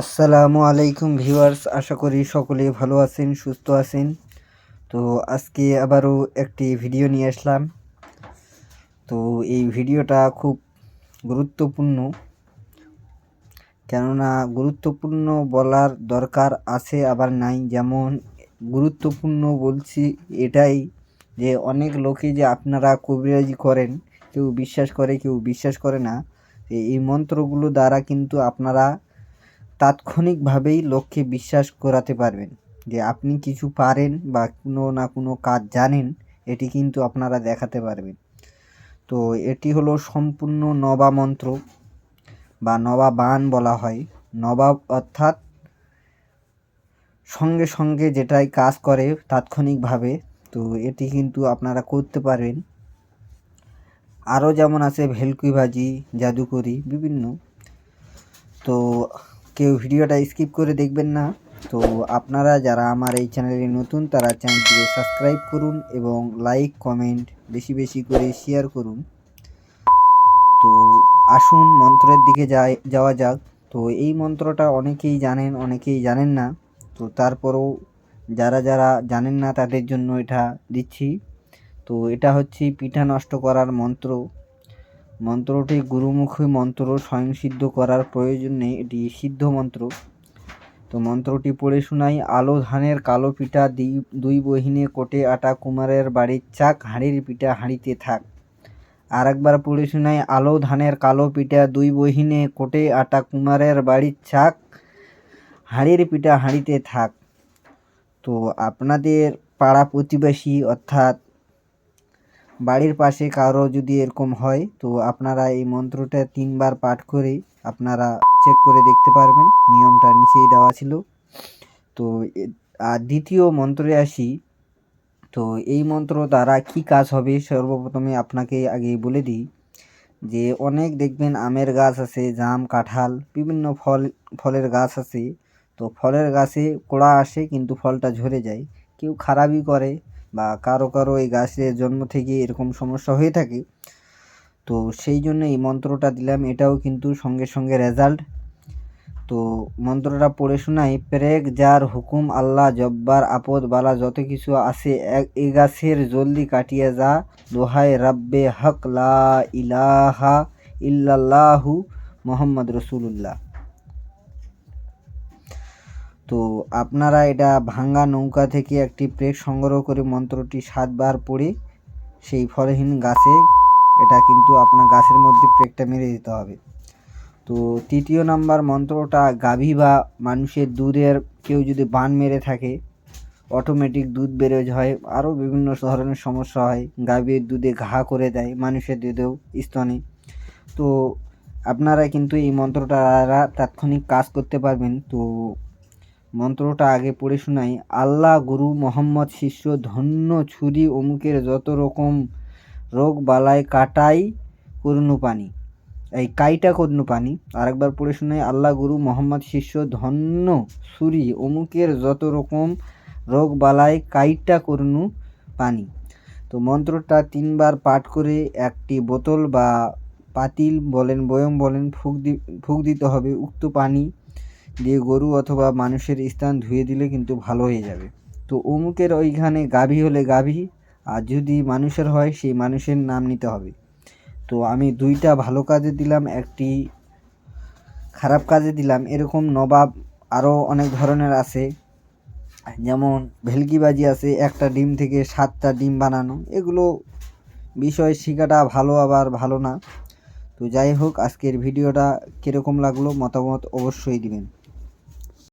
আসসালামু আলাইকুম ভিউয়ার্স, আশা করি সকলে ভালো আছেন, সুস্থ আছেন। তো আজকে আবারও একটি ভিডিও নিয়ে আসলাম। তো এই ভিডিওটা খুব গুরুত্বপূর্ণ, কেননা গুরুত্বপূর্ণ বলার দরকার আছে, আবার নাই। যেমন গুরুত্বপূর্ণ বলছি এটাই যে, অনেক লোকে যে আপনারা কবিরাজি করেন, কেউ বিশ্বাস করে, কেউ বিশ্বাস করে না এই মন্ত্রগুলো দ্বারা কিন্তু আপনারা তাৎক্ষণিকভাবেই লোককে বিশ্বাস করাতে পারবেন যে আপনি কিছু পারেন বা কোনো না কোনো কাজ জানেন, এটি কিন্তু আপনারা দেখাতে পারবেন। তো এটি হলো সম্পূর্ণ নবা মন্ত্র বা নবা বান বলা হয়। নবাব অর্থাৎ সঙ্গে সঙ্গে যেটাই কাজ করে তাৎক্ষণিকভাবে, তো এটি কিন্তু আপনারা করতে পারবেন। আরও যেমন আছে ভেলকুইবাজি জাদুকরি, বিভিন্ন। তো কেউ ভিডিওটা স্কিপ করে দেখবেন না। তো আপনারা যারা আমার এই চ্যানেলে নতুন, তারা চ্যানেলটিকে সাবস্ক্রাইব করুন এবং লাইক কমেন্ট বেশি বেশি করে শেয়ার করুন। তো আসুন, মন্ত্রের দিকে যাই, যাওয়া যাক। তো এই মন্ত্রটা অনেকেই জানেন অনেকেই জানেন না। তো তারপরেও যারা যারা জানেন না, তাদের জন্য এটা দিচ্ছি। তো এটা হচ্ছে পিঠা নষ্ট করার মন্ত্র। মন্ত্রটি গুরুমুখী মন্ত্র স্বয়ংসিদ্ধ করার প্রয়োজন নেই, এটি সিদ্ধ মন্ত্র। তো মন্ত্রটি পড়ে শোনাই, আলো ধানের কালো পিঠা দুই বহিনে কোটে আটা কুমারের বাড়ির চাক, হাঁড়ির পিঠা হাঁড়িতে থাক। আর একবার পড়ে শোনাই, আলো ধানের কালো পিঠা দুই বহিনে কোটে আটা কুমারের বাড়ির চাক, হাঁড়ির পিঠা হাঁড়িতে থাক। তো আপনাদের পাড়া প্রতিবেশী অর্থাৎ বাড়ির পাশে কারও যদি এরকম হয়, তো আপনারা এই মন্ত্রটা তিনবার পাঠ করে আপনারা চেক করে দেখতে পারবেন। নিয়মটা নিচেই দেওয়া ছিল। তো আর দ্বিতীয় মন্ত্রে আসি। তো এই মন্ত্র দ্বারা কি কাজ হবে সর্বপ্রথমে আপনাকে আগে বলে দিই যে, অনেক দেখবেন আমের গাছ আছে, জাম, কাঁঠাল, বিভিন্ন ফল, ফলের গাছ আছে। তো ফলের গাছে কোড়া আসে, কিন্তু ফলটা ঝরে যায়। কেউ খারাপই করে বা কারও কারও এই গাছের জন্ম থেকে এরকম সমস্যা হয়ে থাকে। তো সেই জন্য এই মন্ত্রটা দিলাম। এটাও কিন্তু সঙ্গে সঙ্গে রেজাল্ট তো মন্ত্রটা পড়ে শোনাই প্রেক যার হুকুম আল্লাহ, জব্বার আপদ বালা যত কিছু আছে, এ গাছের জলদি কাটিয়ে যা। দোহাই রাব্বে হক লা ইলাহা ইল্লাল্লাহু মোহাম্মদ রসুল্লাহ তো আপনারা এটা ভাঙ্গা নৌকা থেকে একটি প্রেক সংগ্রহ করে মন্ত্রটি সাতবার পড়ে সেই ফলহীন গাছে এটা কিন্তু আপনার গাছের মধ্যে প্রেকটা মেরে দিতে হবে। তো তৃতীয় নাম্বার মন্ত্রটা, গাভী বা মানুষের দুধের কেউ যদি বান মেরে থাকে অটোমেটিক দুধ বেরো হয়, আরও বিভিন্ন ধরনের সমস্যা হয়, গাভীর দুধে ঘা করে দেয়, মানুষের দুধেও স্তনে। তো আপনারা কিন্তু এই মন্ত্রটা তাৎক্ষণিক কাজ করতে পারবেন। তো মন্ত্রটা আগে পড়ে শোনাই। আল্লাহ গুরু মোহাম্মদ শিষ্য ধন্য ছুরি অমুকের যত রকম রোগ বালায় কাটাই করুণু পানি। এই কাইটা করুণু পানি। আরেকবার পড়ে শোনাই, আল্লাহ গুরু মোহাম্মদ শিষ্য ধন্য ছুরি অমুকের যত রকম রোগ বালায় কাইটা করুণু পানি। তো মন্ত্রটা তিনবার পাঠ করে একটি বোতল বা পাতিল বলেন, বয়ম বলেন, ফুক দি, ফুক দিতে হবে। উক্ত পানি দিয়ে গরু অথবা মানুষের স্থান ধুয়ে দিলে কিন্তু ভালো হয়ে যাবে। তো অমুকের ওইখানে গাভী হলে গাভী, আর যদি মানুষের হয় সেই মানুষের নাম নিতে হবে। তো আমি দুইটা ভালো কাজে দিলাম, একটি খারাপ কাজে দিলাম। এরকম নবাব আরও অনেক ধরনের আছে, যেমন ভেলকিবাজি আছে, একটা ডিম থেকে সাতটা ডিম বানানো। এগুলো বিষয় শেখাটা ভালো, আবার ভালো না। তো যাই হোক, আজকের ভিডিওটা কীরকম লাগল, মতামত অবশ্যই দিবেন।